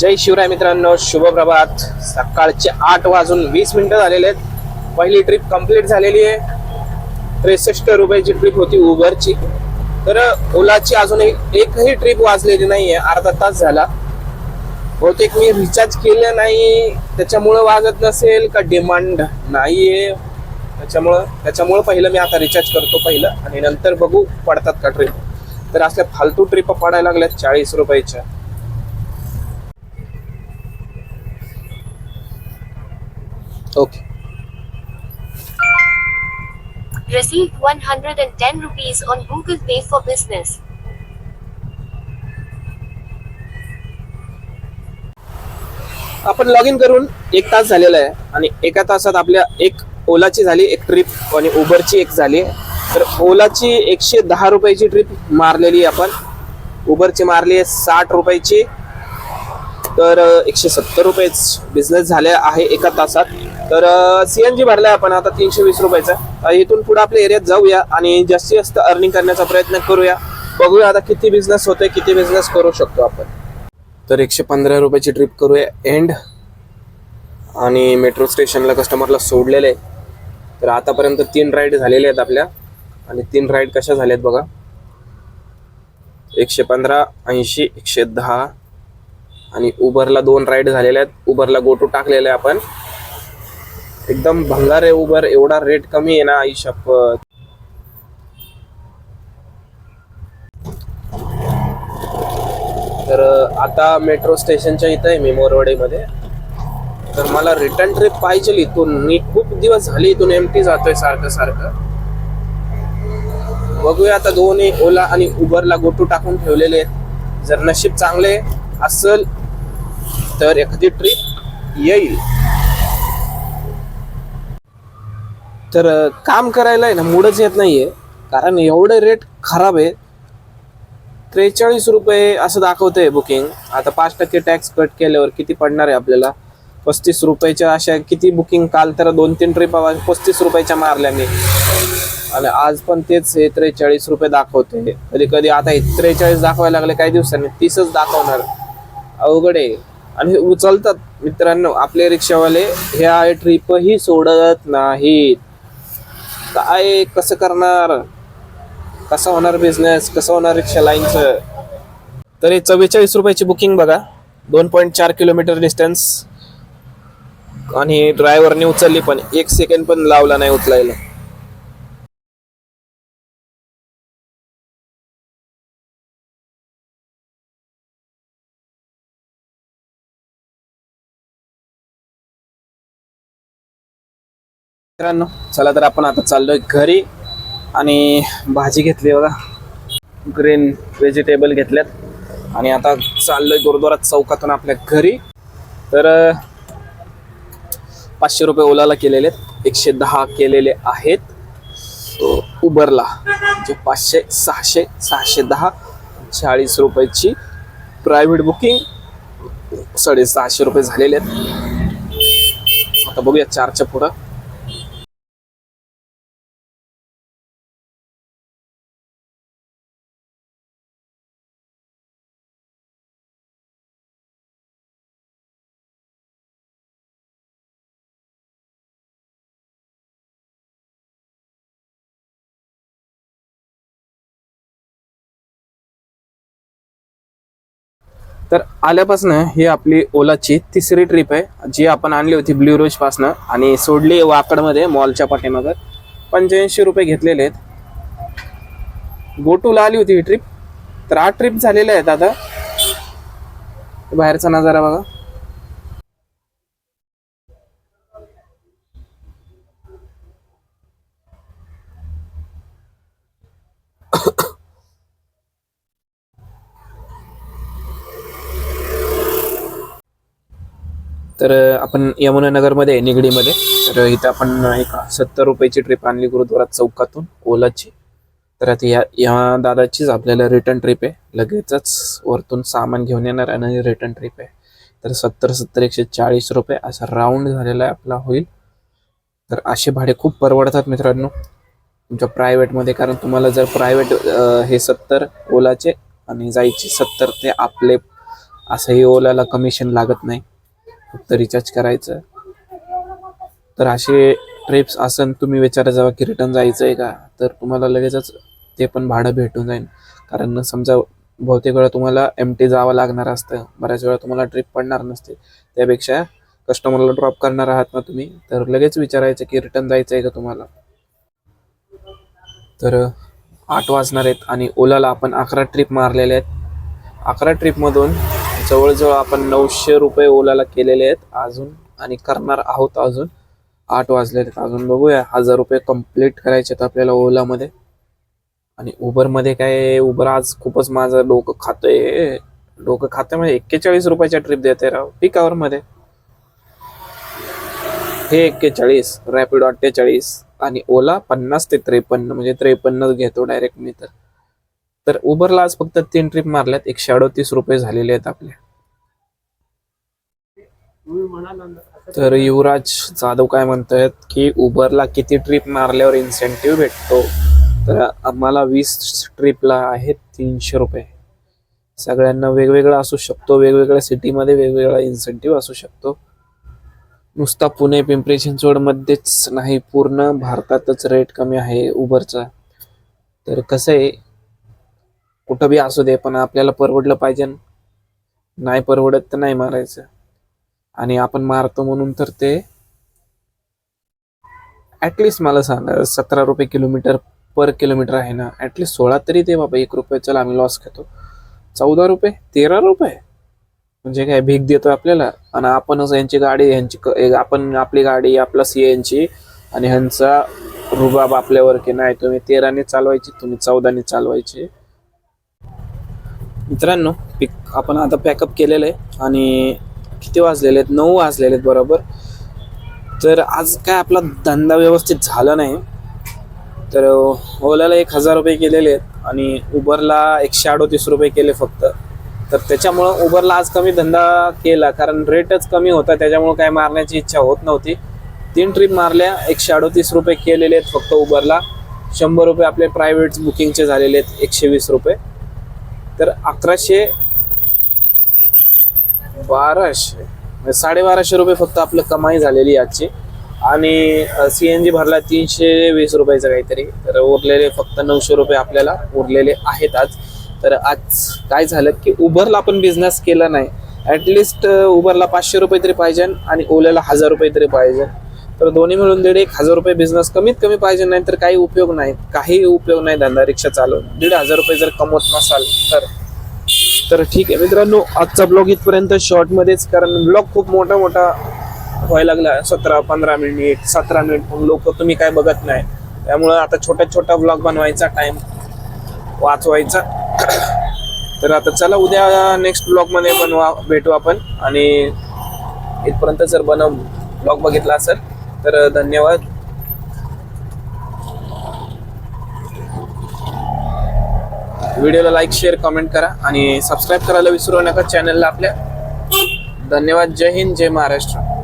जय शिवराय मित्रांनो शुभ प्रभात. सकाळचे आठ वाजून वीस मिनिटं झालेले आहेत. पहिली ट्रिप कंप्लीट झालेली आहे. त्रेसष्ट रुपयाची ट्रिप होती उबरची. तर ओलाची अजून एकही ट्रिप वाजलेली नाहीये. अर्धा तास झाला. बहुतेक मी रिचार्ज केलं नाही. त्याच्यामुळं वाजत नसेल का? डिमांड नाहीये. त्याच्यामुळं त्याच्यामुळं पहिलं मी आता रिचार्ज करतो पहिलं. आणि नंतर बघू पडतात का ट्रिप तर असल्या फालतू ट्रिप पडायला लागल्यात चाळीस रुपयाच्या. Okay Received 110 rupees on Google Pay for Business. आपण लॉग इन करून एक तास झालेला आहे आणि एका तासात आपल्या एक ओलाची झाली एक ट्रिप आणि उबरची एक झाली. तर ओलाची एकशे दहा रुपयाची ट्रिप मारलेली आपण. उबरची मारली आहे साठ रुपयाची. तर एकशे सत्तर रुपये बिझनेस झाले आहे एका तासात. तर सीएनजी भरलाय आपण आता तीनशे वीस रुपयाचा इथून पुढे आपल्या एरियात जाऊया आणि जास्तीत जास्त अर्निंग करण्याचा प्रयत्न करूया. बघूया आता किती बिझनेस होतोय किती बिझनेस करू शकतो आपण. तर एकशे पंधरा रुपयाची ट्रिप करूया एंड आणि मेट्रो स्टेशनला कस्टमरला सोडलेलं. आहे तर आतापर्यंत तीन राईड झालेले आहेत आपल्या. आणि तीन राईड कशा झाल्यात बघा. एकशे पंधरा ऐंशी एकशे दहा. आणि उबरला दोन राईड झालेले आहेत. उबरला गोटू टाकलेलं आहे आपण. एकदम भंगार आहे उबर एवढा रेट कमी आहे ना आई शपथ. तर आता मेट्रो स्टेशनच्या इथं आहे मी मोरवाडीमध्ये. तर मला रिटर्न ट्रिप पाहिजे इथून. मी खूप दिवस झाले इथून एमटी जातोय सारखं सारखं. बघूया आता दोन्ही ओला आणि उबरला गोटू टाकून ठेवलेले आहेत. जर नशीब चांगले असेल तर एखादी ट्रिप येईल. तर काम करायला आहे ना मूडच येत नाही आहे कारण एवढे रेट खराब आहे त्रेचाळीस रुपये असं दाखवतंय बुकिंग आता पाच टक्के टॅक्स कट केल्यावर किती पडणार आहे आपल्याला? पस्तीस रुपयाच्या अशा किती बुकिंग काल तर दोन तीन ट्रिप पस्तीस रुपयाच्या मारल्या मी. आणि आज पण तेच हे त्रेचाळीस रुपये दाखवते कधी कधी आता हे त्रेचाळीस दाखवायला लागले काही दिवसांनी तीसच दाखवणार. अवघड आहे. आणि हे उचलतात. मित्रांनो आपले रिक्षावाले ह्या ट्रिपही सोडत नाहीत. काय कसं करणार? कसं होणार बिझनेस कसं होणार रिक्षा लाईनचं तर हे चव्वेचाळीस रुपयाची बुकिंग बघा. दोन पॉईंट चार किलोमीटर डिस्टन्स आणि ड्रायव्हरने उचलली पण एक सेकंड पण लावला नाही उचलायला. मित्रांनो चला तर आपण आता चाललोय घरी आणि भाजी घेतली बघा. ग्रीन व्हेजिटेबल घेतल्यात. आणि आता चाललोय गुरुद्वारा चौकातून आपल्या घरी. तर पाचशे रुपये ओलाला केलेले आहेत. एकशे दहा केलेले आहेत. उबरला जे म्हणजे पाचशे सहाशे सहाशे दहा चाळीस रुपयाची प्रायव्हेट बुकिंग साडेसहाशे रुपये झालेले आहेत. आता बघूया चारच्या पुढं. तर आल्यापासून ही आपली ओलाची तिसरी ट्रिप आहे जी आपण आणली होती ब्ल्यू रोज पासनं आणि सोडली वाकडमध्ये मॉलच्या पाठीमागं. पंच्याऐंशी रुपये घेतलेले आहेत. गोटूला आली होती ही ट्रिप तर आठ ट्रिप झालेल्या आहेत आता बाहेरचा नजारा बघा. तर आपण यमुनानगरमध्ये आहे, निगडीमध्ये. तर इथं आपण एक सत्तर रुपयाची ट्रिप आणली गुरुद्वारा चौकातून ओलाची. तर आता या या दादाचीच आपल्याला रिटर्न ट्रिप आहे. लगेचच वरतून सामान घेऊन येणार आणि रिटर्न ट्रिप आहे. तर सत्तर सत्तर एकशे चाळीस रुपये असा राऊंड झालेला आहे आपला होईल. तर असे भाडे खूप परवडतात मित्रांनो तुमच्या प्रायव्हेटमध्ये कारण तुम्हाला जर प्रायव्हेट हे सत्तर ओलाचे आणि जायचे सत्तर ते आपले असंही ओलाला कमिशन लागत नाही. फक्त रिचार्ज करायचं. तर असे ट्रिप्स असन तुम्ही विचारा जावा की रिटर्न जायचं आहे का तर तुम्हाला लगेचच ते पण भाडं भेटून जाईल कारण समजा बहुतेक वेळा तुम्हाला एम टी जावं लागणार असतं. बऱ्याच वेळा तुम्हाला ट्रिप पडणार नसते. त्यापेक्षा कस्टमरला ड्रॉप करणार आहात ना तुम्ही तर लगेच विचारायचं की रिटर्न जायचं आहे का तुम्हाला. तर आठ वाजणार आहेत आणि ओलाला आपण अकरा ट्रिप मारलेले आहेत. अकरा ट्रिपमधून जवळजवळ आपण नऊशे रुपये ओलाला केलेले आहेत अजून आणि करणार आहोत अजून. आठ वाजले आहेत अजून. बघूया हजार रुपये कंप्लीट करायचे आहेत आपल्याला ओलामध्ये. आणि उबरमध्ये काय उबर आज खूपच माझं डोकं खातंय. डोकं खातं म्हणजे एक्केचाळीस रुपयाच्या ट्रिप देते राव पीकमध्ये. हे एक्केचाळीस रॅपिडो अठ्ठेचाळीस आणि ओला पन्नास ते त्रेपन्न म्हणजे त्रेपन्नच घेतो डायरेक्ट मी तर. तर उबरला आज फक्त तीन ट्रिप मारल्यात. एकशे अडोतीस रुपये झालेले आहेत आपले. तर युवराज जाधव काय म्हणतायत की उबरला किती ट्रिप मारल्यावर इन्सेंटिव्ह भेटतो? तर आम्हाला वीस ट्रिपला आहेत तीनशे रुपये. सगळ्यांना वेगवेगळा असू शकतो. वेगवेगळ्या सिटीमध्ये वेगवेगळा इन्सेंटिव्ह असू शकतो. नुसता पुणे पिंपरी चिंचवडमध्येच नाही पूर्ण भारतातच रेट कमी आहे उबरचा तर कसं आहे? कुठं बी असू दे पण आपल्याला परवडलं पाहिजे. नाही परवडत तर नाही मारायचं. आणि आपण मारतो म्हणून तर ते ॲटलिस्ट मला सांगा सतरा रुपये किलोमीटर पर किलोमीटर आहे ना. ॲटलिस्ट सोळा तरी ते बाबा एक रुपये. चला आम्ही लॉस घेतो. चौदा रुपये? तेरा रुपये? म्हणजे काय भीक देतोय आपल्याला. आणि आपणच यांची गाडी यांची आपण आपली गाडी आपला सी यांची आणि ह्यांचा रुबाब आपल्यावर की नाही तुम्ही तेराने चालवायची तुम्ही चौदाने चालवायची. मित्रांनो पिक आपण आता पॅकअप केलेलं आहे आणि किती वाजलेले आहेत? नऊ वाजलेले आहेत बरोबर. तर आज काय आपला धंदा व्यवस्थित झाला नाही. तर ओलाला एक हजार रुपये केलेले आहेत आणि उबरला एकशे अडोतीस रुपये केले फक्त. तर त्याच्यामुळं उबरला आज कमी धंदा केला कारण रेटच कमी होता त्याच्यामुळं काय मारण्याची इच्छा होत नव्हती. तीन ट्रिप मारल्या एकशे अडोतीस रुपये केलेले आहेत फक्त उबरला. शंभर रुपये आपले प्रायव्हेट बुकिंगचे झालेले आहेत एकशे वीस रुपये. तर अकराशे बाराशे म्हणजे साडेबाराशे रुपये फक्त आपलं कमाई झालेली आजची आणि सी एन जी भरला तीनशे वीस रुपयाचं काहीतरी. तर उरलेले फक्त नऊशे रुपये आपल्याला उरलेले आहेत आज. तर आज काय झालं की उबरला आपण बिझनेस केला नाही. ॲटलिस्ट उबरला पाचशे रुपये तरी पाहिजे आणि ओल्याला हजार रुपये तरी पाहिजे. तर दोन्ही मिळून दीड एक हजार रुपये बिझनेस कमीत कमी पाहिजे नाही तर काही उपयोग नाही. काही उपयोग नाही धंदा रिक्षा चालवून. दीड हजार रुपये जर कमवत नसाल तर. तर ठीक आहे. मित्रांनो आजचा ब्लॉग इथपर्यंत शॉर्टमध्येच कारण ब्लॉग खूप मोठा मोठा व्हायला लागला. सतरा पंधरा मिनिट सतरा मिनिट लोक तुम्ही काय बघत नाही. त्यामुळं आता छोटा छोटा ब्लॉग बनवायचा टाइम वाचवायचा. तर आता चला उद्या नेक्स्ट ब्लॉगमध्ये बनवा भेटू आपण. आणि इथपर्यंत जर बनव ब्लॉग बघितला असेल तर धन्यवाद. व्हिडिओला लाईक शेअर कमेंट करा आणि सबस्क्राईब करायला विसरू नका चॅनलला आपल्या. धन्यवाद. जय हिंद जय महाराष्ट्र.